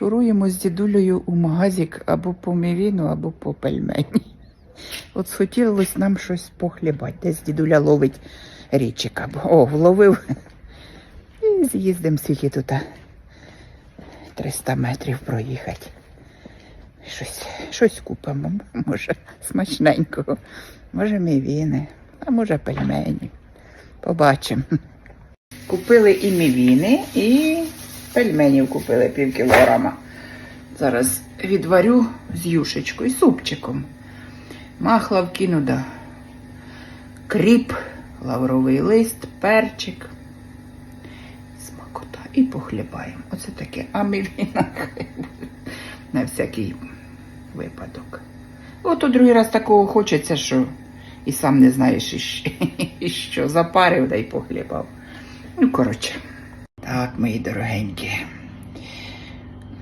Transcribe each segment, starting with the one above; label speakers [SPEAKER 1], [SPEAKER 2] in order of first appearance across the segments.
[SPEAKER 1] Шуруємо з дідулею у магазик або по мівіну, або по пельмені. От схотілося нам щось похлібати. Десь дідуля ловить річик або о, вловив. І з'їздимо скільки тут. 300 метрів проїхати. Щось, щось купимо. Може, смачненького. Може, мівіни, а може пельмені. Побачимо. Купили і мівіни, і пельменів купили пів кілограма. Зараз відварю з юшечкою, супчиком. Махла вкину, да. кріп, лавровий лист, перчик. Смакота. І похлібаємо. Оце таке. А мівіна хай буде на всякий випадок. От у другий раз такого хочеться, що і сам не знаєш, і що. запарив да й похлібав. Ну, коротше. Так, мої дорогенькі.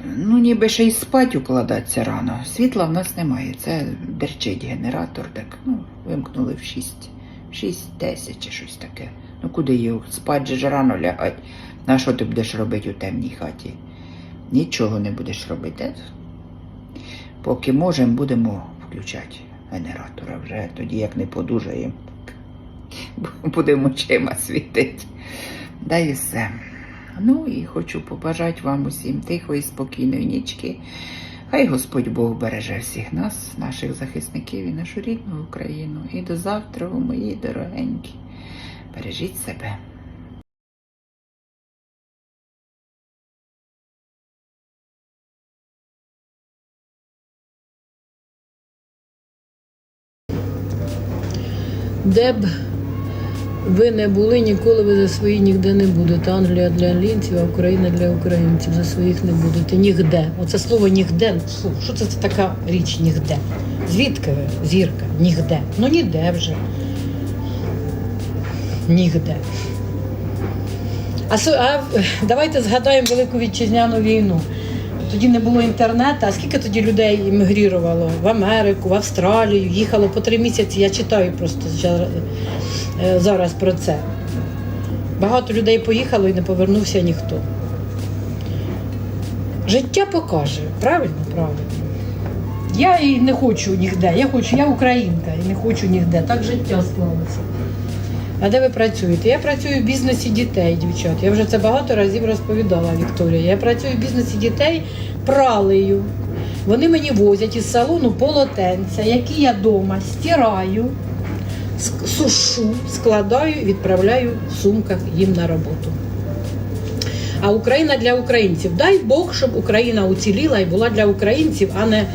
[SPEAKER 1] Ну, ніби ще й спать укладатися рано. Світла в нас немає. Це дерчить генератор, так ну, вимкнули в 6, в 6-10 чи щось таке. Ну куди його? Спать же рано лягать. На що ти будеш робити у темній хаті? Нічого не будеш робити. Поки можемо, будемо включати генератора вже тоді, як не подужаємо. Будемо чима світити. Да і все. Ну і хочу побажати вам усім тихої, спокійної нічки. Хай Господь Бог береже всіх нас, наших захисників і нашу рідну Україну. І до завтра, мої дорогенькі. Бережіть себе.
[SPEAKER 2] Де б ви не були, ніколи ви за свої ніде не будете. Англія для англійців, а Україна для українців. За своїх не будете. Нігде. Оце слово нігде. Фу, що це, це така річ нігде? Звідки ви? Зірка? Нігде. Ну ніде вже. Нігде. А, а давайте згадаємо Велику Вітчизняну війну. Тоді не було інтернету, а скільки тоді людей іммігрувало в Америку, в Австралію, їхало по три місяці. Я читаю просто зараз, е, про це. Багато людей поїхало і не повернувся ніхто. Життя покаже, правильно? Правильно. Я і не хочу нігде. Я хочу, я українка і не хочу нігде. Так життя склалося. А де ви працюєте? Я працюю в бізнесі дітей, дівчат. Я вже це багато разів розповідала Вікторія. Я працюю в бізнесі дітей пралею. Вони мені возять із салону полотенця, які я вдома стираю, сушу, складаю відправляю в сумках їм на роботу. А Україна для українців. Дай Бог, щоб Україна уціліла і була для українців, а не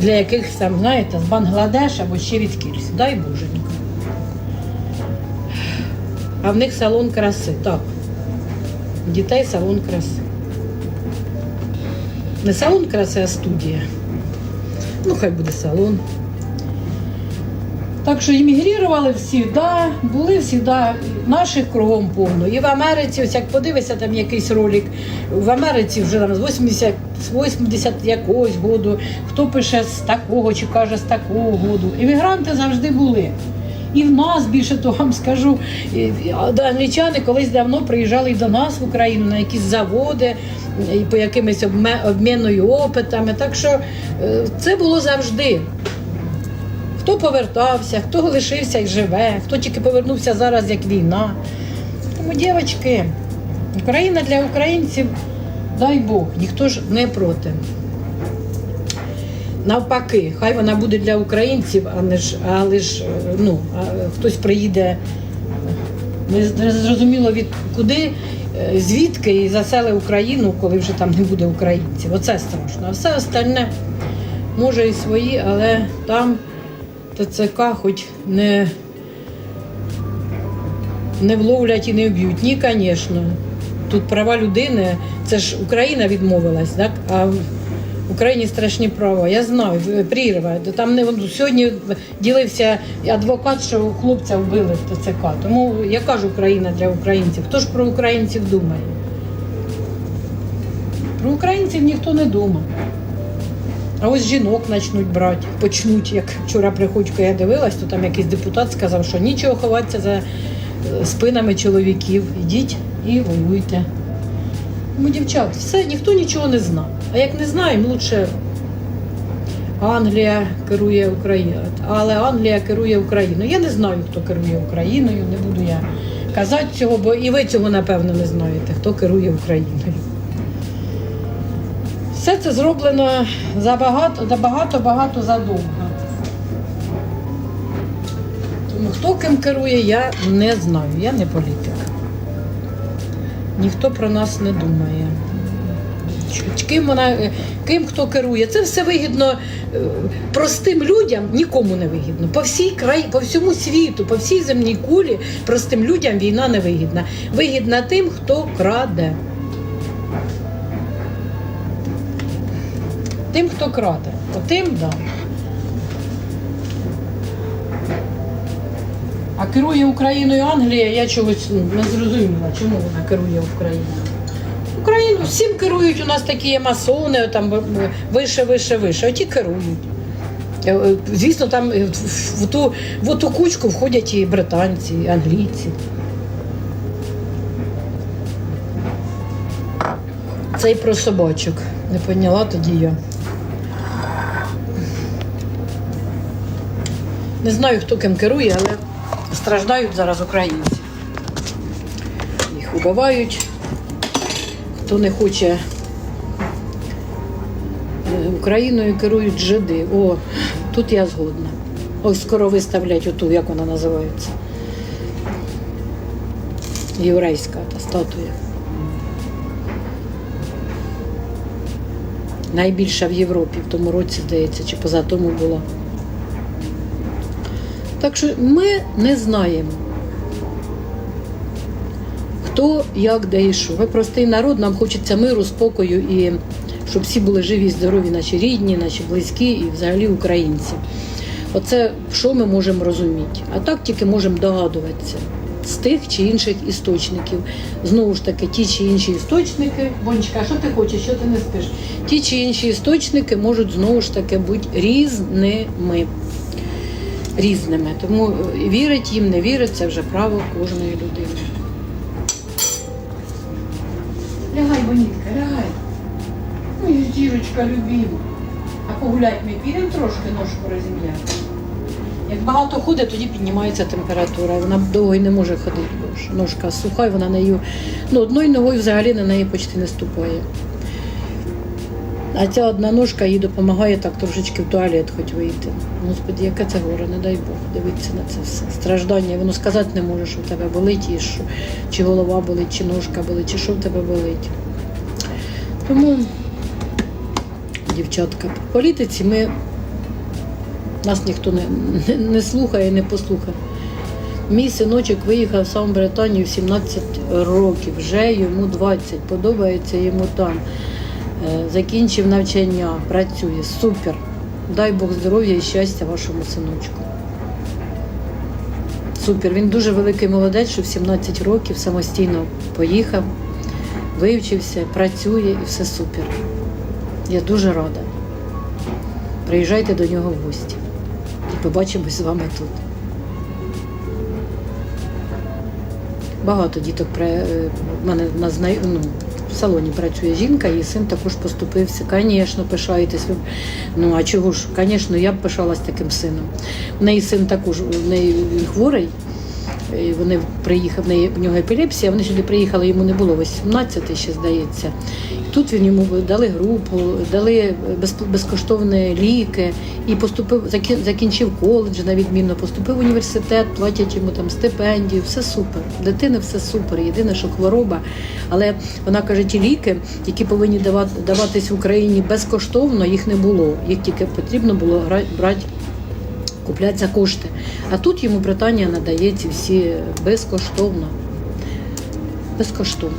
[SPEAKER 2] для якихось там, знаєте, з Бангладеш або ще від кількох. Дай Боженька. А в них салон краси. Так. Дітей салон краси. Не салон краси, а студія. Ну, хай буде салон. Так що іммігрували всі, да, були всі, да, наших кругом повно. І в Америці, ось як подивишся там якийсь ролик, в Америці вже там з 80, з 80 якогось году, хто пише з такого чи каже з такого году. Іммігранти завжди були. І в нас більше того вам скажу, англічани колись давно приїжджали і до нас в Україну на якісь заводи, і по якимось обме- обмінною опитами. Так що е, це було завжди. Хто повертався, хто лишився і живе, хто тільки повернувся зараз, як війна. Тому, дівчатки, Україна для українців, дай Бог, ніхто ж не проти. Навпаки, хай вона буде для українців, а не ж, але ж ну, хтось приїде не зрозуміло від куди, е, звідки і заселе Україну, коли вже там не буде українців. Оце страшно. А все остальне може і свої, але там ТЦК хоч не, не вловлять і не вб'ють. Ні, звісно. Тут права людини, це ж Україна відмовилась, так? а в Україні страшні права. Я знаю, прірва. Там не сьогодні ділився адвокат, що хлопця вбили в ТЦК. Тому я кажу Україна для українців. Хто ж про українців думає? Про українців ніхто не думає. А ось жінок почнуть брати, почнуть, як вчора приходько я дивилась, то там якийсь депутат сказав, що нічого ховатися за е, спинами чоловіків. Ідіть і воюйте. Ну, дівчат, все, ніхто нічого не знає. А як не знаємо, лучше Англія керує Україною. Але Англія керує Україною. Я не знаю, хто керує Україною, не буду я казати цього, бо і ви цього, напевно, не знаєте, хто керує Україною. Все це зроблено забагато, забагато, багато задовго. Тому хто ким керує, я не знаю. Я не політик. Ніхто про нас не думає. Ким вона, ким хто керує, це все вигідно е, простим людям, нікому не вигідно. По всій краї, по всьому світу, по всій земній кулі простим людям війна не вигідна. Вигідна тим, хто краде. Тим, хто краде. Отим, да. А керує Україною Англія, я чогось ну, не зрозуміла, чому вона керує Україною. Україну всім керують, у нас такі є масони, там вище, вище, вище, оті керують. Е, е, Звісно, там е, в, ту, в ту кучку входять і британці, і англійці. Це і про собачок. Не поняла тоді я. Не знаю, хто ким керує, але страждають зараз українці. Їх убивають. Хто не хоче е, Україною керують жиди. О, тут я згодна. Ось скоро виставлять оту, як вона називається. Єврейська та статуя. Найбільша в Європі в тому році, здається, чи поза тому була. Так що ми не знаємо, хто, як, де і що. Ми простий народ, нам хочеться миру, спокою і щоб всі були живі, здорові, наші рідні, наші близькі і взагалі українці. Оце що ми можемо розуміти. А так тільки можемо догадуватися з тих чи інших істочників. Знову ж таки, ті чи інші істочники, Бонечка, що ти хочеш, що ти не спиш? Ті чи інші істочники можуть знову ж таки бути різними. Різними. Тому е, вірить їм, не вірить, це вже право кожної людини. Лягай, Бонітка, лягай. Моя зірочка любима. А погулять ми підемо трошки ножку розім'яти. Як багато ходить, тоді піднімається температура. Вона довго й не може ходити, бо ножка суха, і вона нею, ну, одною ногою взагалі на неї почти не ступає. А ця одна ножка їй допомагає так трошечки в туалет хоч вийти. Господи, яке це горе, не дай Бог, дивитися на це все. Страждання, воно сказати не може, що в тебе болить, і що, чи голова болить, чи ножка болить, чи що в тебе болить. Тому, дівчатка, по політиці ми нас ніхто не, не, не слухає, не послухає. Мій синочок виїхав сам в Британію в 17 років, вже йому 20, подобається йому там. Е, Закінчив навчання, працює. Супер. Дай Бог здоров'я і щастя вашому синочку. Супер. Він дуже великий молодець, що в 17 років самостійно поїхав, вивчився, працює і все супер. Я дуже рада. Приїжджайте до нього в гості. І побачимось з вами тут. Багато діток при е, мене на ну, в салоні працює жінка, її син також поступився. Звісно, пишаєтесь. Ну а чого ж? Звісно, я б пишалась таким сином. У неї син також у неї хворий. І Вони приїхав, в нього епілепсія, вони сюди приїхали, йому не було 18 ще здається. Тут він йому дали групу, дали безкоштовні ліки і поступив, закінчив коледж на відмінно, поступив в університет, платять йому там стипендію, все супер. В Дитини все супер. Єдине, що хвороба. Але вона каже, ті ліки, які повинні давати, даватись в Україні безкоштовно, їх не було. Їх тільки потрібно було брати купляти за кошти. А тут йому Британія надає ці всі безкоштовно. Безкоштовно.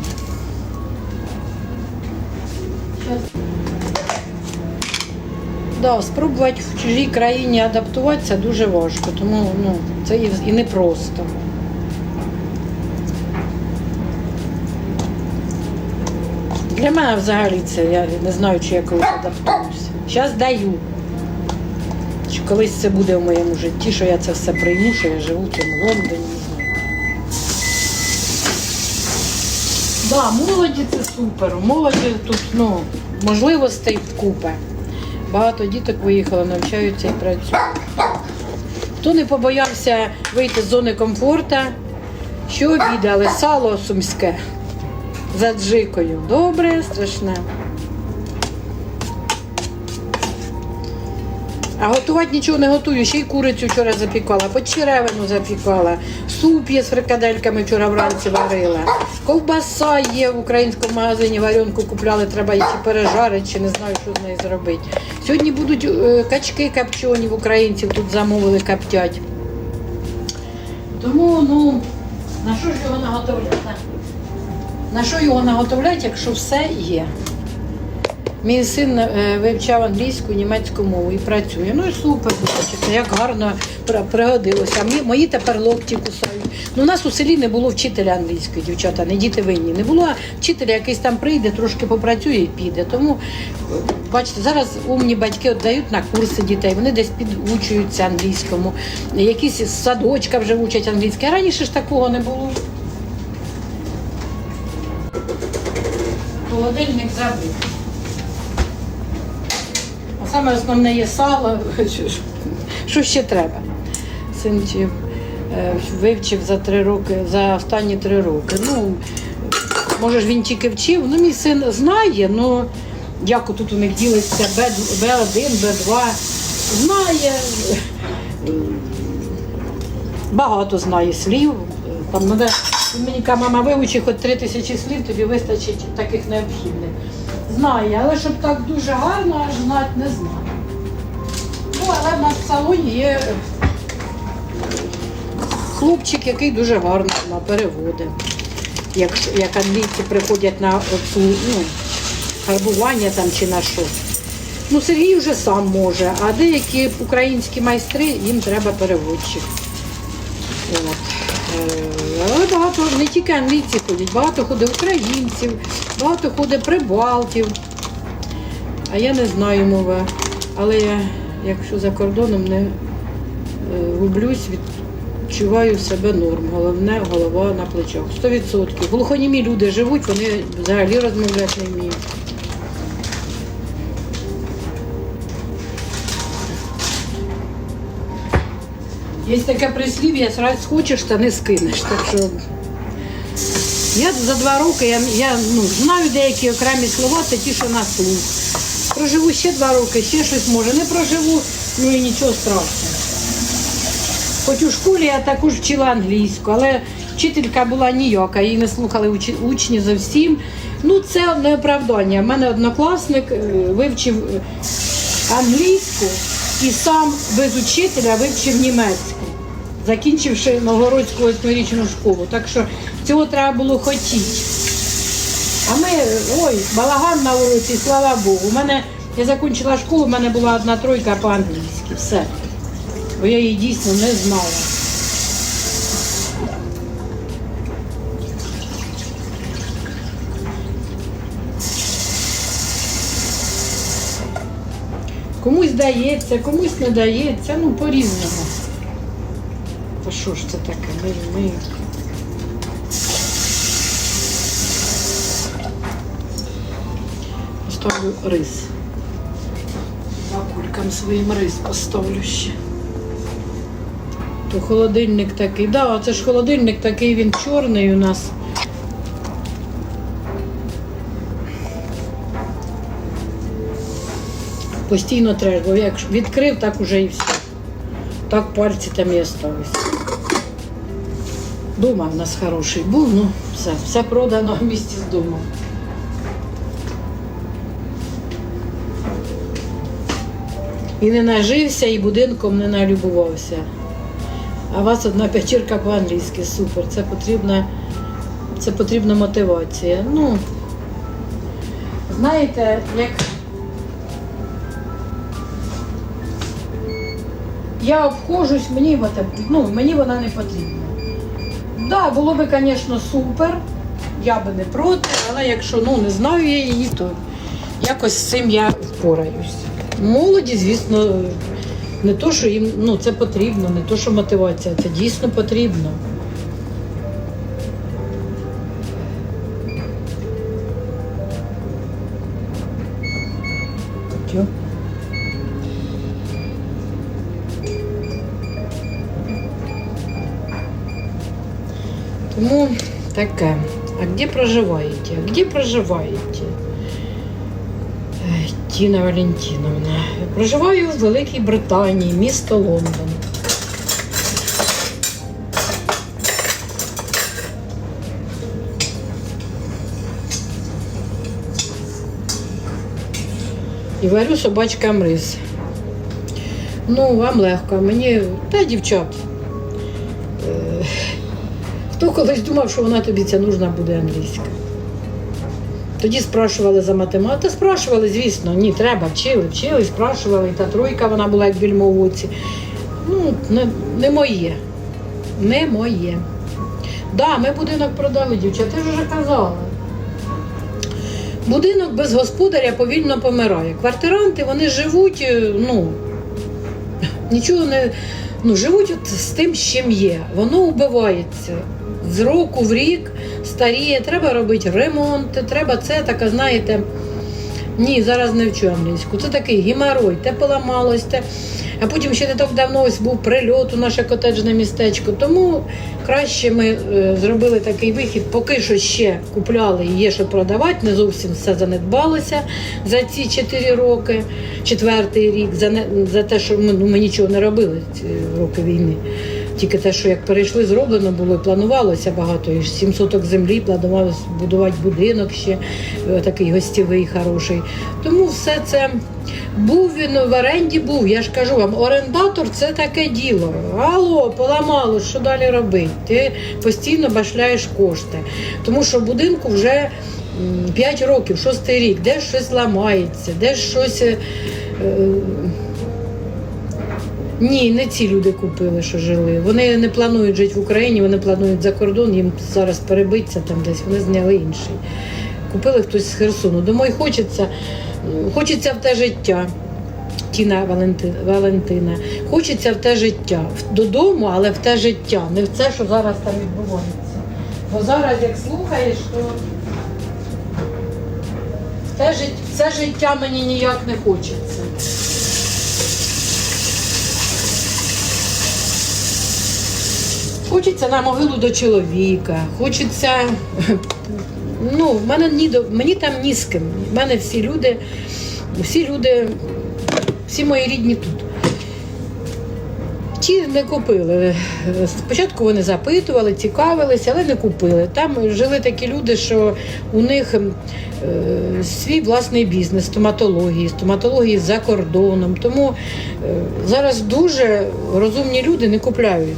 [SPEAKER 2] Да, спробувати в чужій країні адаптуватися дуже важко, тому ну, це і непросто. Для мене взагалі це, я не знаю, чи я колись адаптуюся. Зараз даю. Колись це буде в моєму житті, що я це все прийму, що я живу в цьому Лондоні. Да, молоді це супер. Молоді тут, ну, можливостей вкупе. Багато діток виїхало, навчаються і працюють. Хто не побоявся вийти з зони комфорту, що обідали? Сало сумське з аджикою. Добре, страшне. А готувати нічого не готую. Ще й курицю вчора запікала, почеревину запікала, суп є з фрикадельками вчора вранці варила. Ковбаса є в українському магазині, варенку купляли, треба її чи пережарити, чи не знаю, що з нею зробити. Сьогодні будуть е, качки копчені в українців, тут замовили коптять. Тому, ну, на що ж його наготовляти? На що його наготовляти, якщо все є? Мій син е, вивчав англійську, німецьку мову і працює. Ну і супер, бачите, як гарно пригодилося. Мі- Мої тепер локті кусають. Ну, у нас у селі не було вчителя англійської, дівчата, не діти винні. Не було вчителя, якийсь там прийде, трошки попрацює і піде. Тому, бачите, зараз умні батьки віддають на курси дітей, вони десь підучуються англійському, якісь садочка вже вчать англійське. А раніше ж такого не було. Холодильник забив. Саме основне є сало. Що ще треба? Син е, вивчив за три роки, за останні три роки. Ну, може ж він тільки вчив. Ну, мій син знає, ну як тут у них ділиться Б, Б1, Б2. Знає. Багато знає слів. Там надо, мені каже, мама, вивчи хоч три тисячі слів, тобі вистачить таких необхідних. Знає, але щоб так дуже гарно аж знати, не знаю. Ну, але в нас в салоні є хлопчик, який дуже гарно на переводи. Як, як англійці приходять на оцю, ну, фарбування там чи на що. Ну, Сергій вже сам може, а деякі українські майстри їм треба переводчик. Багато не тільки англійці ходять, багато ходить українців, багато ходить прибалтів. А я не знаю мови. Але я, якщо за кордоном не е, гублюсь, відчуваю себе норм. Головне голова на плечах. 100%. Глухонімі люди живуть, вони взагалі розмовляти не вміють. Є таке прислів'я, раз хочеш, та не скинеш. Так що я за два роки я, я ну, знаю деякі окремі слова, це ті, що на слух. Проживу ще два роки, ще щось може. Не проживу, ну і нічого страшного. Хоч у школі я також вчила англійську, але вчителька була ніяка, її не слухали учі- учні зовсім. Ну, це не оправдання. У мене однокласник е, вивчив е, англійську і сам без учителя вивчив німецьку, закінчивши Новгородську восьмирічну школу. Так що цього треба було хотіти. А ми, ой, балаган на вулиці, слава Богу. У мене, я закінчила школу, у мене була одна тройка по-англійськи. Все. Бо я її дійсно не знала. Комусь дається, комусь не дається, ну по-різному. Та що ж це таке? Ми, ми... Поставлю рис. Бабулькам своїм рис поставлю ще. То холодильник такий. Да, це ж холодильник такий, він чорний у нас. Постійно треба, бо як відкрив, так уже і все. Так пальці там і осталися. Дома в нас хороший був, ну все, все продано в місті з домом. І не нажився, і будинком не налюбувався. А у вас одна п'ятірка по-англійськи, супер. Це потрібна, це потрібна мотивація. Ну, знаєте, як я обходжусь, мені, ну, мені вона не потрібна. Так, да, було би, звісно, супер. Я би не проти, але якщо ну, не знаю я її, то якось з цим я впораюсь. Молоді, звісно, не то, що їм ну, це потрібно, не то, що мотивація, це дійсно потрібно. Тому таке. А где проживаете? А Где проживаете? Е, Тіна Валентиновна. Проживаю в Великій Британії, місто Лондон. І варю собачкам рис. Ну, вам легко, мені та дівчат. Колись думав, що вона тобі ця нужна буде англійська? Тоді спрашували за математику. Спрашували, звісно, ні, треба, вчили, вчили, спрашували. І та тройка вона була як більмо в оці. Ну, не, не моє. Не моє. Да, ми будинок продали, дівчата, я ж вже казала. Будинок без господаря повільно помирає. Квартиранти вони живуть, е, ну, нічого не. Ну, живуть от з тим, з чим є. Воно убивається. З року в рік старіє, треба робити ремонти, треба це таке, знаєте. Ні, зараз не вчу англійську. Це такий геморой, те поламалось, те. А потім ще не так давно ось був прильот у наше котеджне містечко. Тому краще ми е, зробили такий вихід, поки що ще купляли і є що продавати. Не зовсім все занедбалося за ці 4 роки, четвертий рік, за, не, за те, що ми, ну, ми нічого не робили ці роки війни. Тільки те, що як перейшли, зроблено було, планувалося багато. І 7 соток землі планувалося будувати будинок ще е, такий гостєвий, хороший. Тому все це був він в оренді, був. Я ж кажу вам, орендатор це таке діло. Алло, поламало, що далі робити? Ти постійно башляєш кошти. Тому що будинку вже 5 років, шостий рік, де щось ламається, де щось. Ні, не ці люди купили, що жили. Вони не планують жити в Україні, вони планують за кордон, їм зараз перебитися там десь, вони зняли інший. Купили хтось з Херсону. Думаю, хочеться, хочеться в те життя. Тіна Валенти- Валентина. Хочеться в те життя. Додому, але в те життя, не в це, що зараз там відбувається. Бо зараз, як слухаєш, то в те, жит- в це життя мені ніяк не хочеться. Хочеться на могилу до чоловіка, хочеться. Ну, в мене ні до мені там ні з ким. В мене всі люди, всі люди, всі мої рідні тут. Ті не купили. Спочатку вони запитували, цікавилися, але не купили. Там жили такі люди, що у них е, свій власний бізнес, стоматології, стоматології за кордоном. Тому е, зараз дуже розумні люди не купляють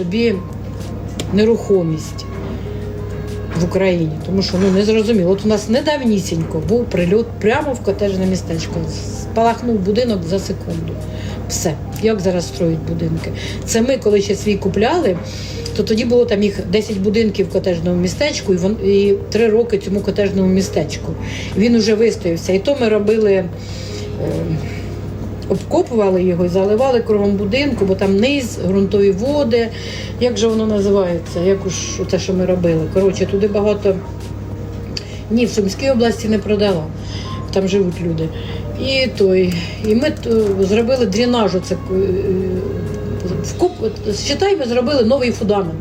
[SPEAKER 2] собі нерухомість в Україні, тому що ну не зрозуміло. От у нас недавнісінько був прильот прямо в котежне містечко. Спалахнув будинок за секунду. Все, як зараз строють будинки. Це ми, коли ще свій купляли, то тоді було там їх 10 будинків в котежному містечку, і вон і 3 роки цьому котежному містечку. Він уже вистоявся. І то ми робили. Е, обкопували його і заливали кругом будинку, бо там низ, ґрунтові води. Як же воно називається? Як уж те, що ми робили? Коротше, туди багато. Ні, в Сумській області не продала. Там живуть люди. І той. І ми зробили дренаж. Оце, е, вкоп, от, считай, ми зробили новий фундамент.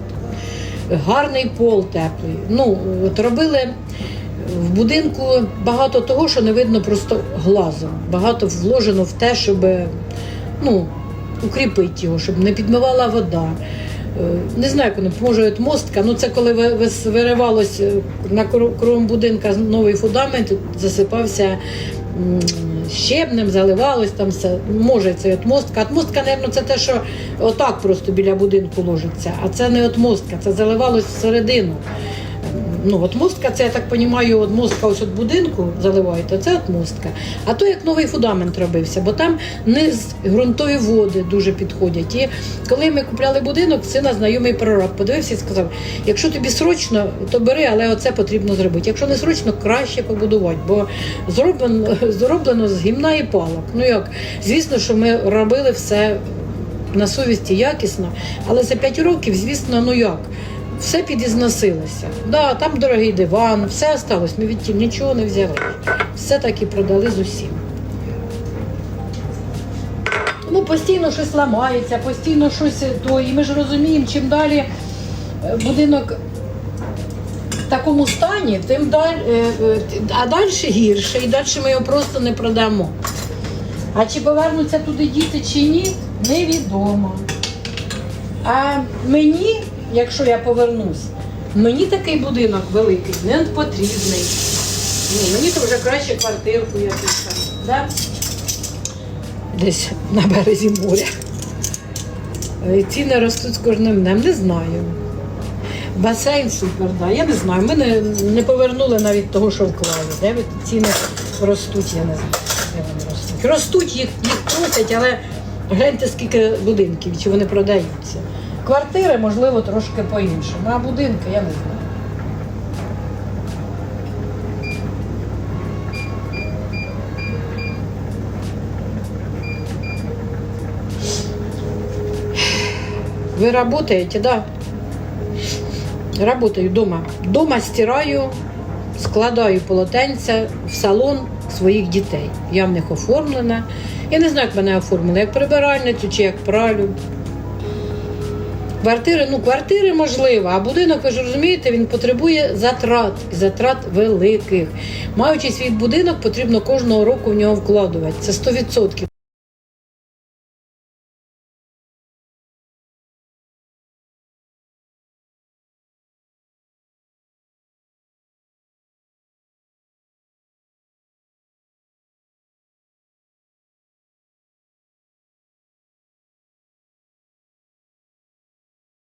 [SPEAKER 2] Гарний пол теплий. Ну, от робили в будинку багато того, що не видно просто глазом. Багато вложено в те, щоб ну, укріпити його, щоб не підмивала вода. Е, Не знаю, як воно, може мостка. Ну це коли ви- вис- виривалось е, на кругом будинка новий фундамент, засипався щебнем, заливалось там все. Може, це от мостка. От мабуть, це те, що отак просто біля будинку ложиться. А це не от мостка, це заливалось всередину. Ну, от мостка, це я так розумію, от мостка ось от будинку заливаєте, це от мостка. А то як новий фундамент робився, бо там низ ґрунтові води дуже підходять. І коли ми купляли будинок, сина знайомий прораб подивився і сказав: якщо тобі срочно, то бери, але оце потрібно зробити. Якщо не срочно, краще побудувати, бо зроблено, зроблено з гімна і палок. Ну як, звісно, що ми робили все на совісті якісно, але за 5 років, звісно, ну як. Все підізносилося. Да, там дорогий диван, все осталось. Ми від тіль нічого не взяли. Все таки продали з усім. Ну, постійно щось ламається, постійно щось то. І ми ж розуміємо, чим далі е, будинок в такому стані, тим далі, а далі гірше, і далі ми його просто не продамо. А чи повернуться туди діти чи ні, невідомо. А мені, якщо я повернусь, мені такий будинок великий не потрібний. Ні, мені то вже краще квартирку якусь там. Да? Десь на березі моря. Е, Ціни ростуть з кожним днем, не знаю. Басейн супер, да. Я не знаю. Ми не, не повернули навіть того, що вклали. Де ціни ростуть, я не знаю. Де вони ростуть. Ростуть, їх, їх просять, але гляньте, скільки будинків, чи вони продаються. Квартири, можливо, трошки по-іншому, а будинки я не знаю. Вы работаете, да? Работаю дома. Дома стираю, складаю полотенця в салон своїх дітей. Я в них оформлена. Я не знаю, як мене оформили, як прибиральницю чи як пралю. Квартири, ну квартири можливо, а будинок, ви ж розумієте, він потребує затрат і затрат великих. Маючи свій будинок, потрібно кожного року в нього вкладувати. Це 100%.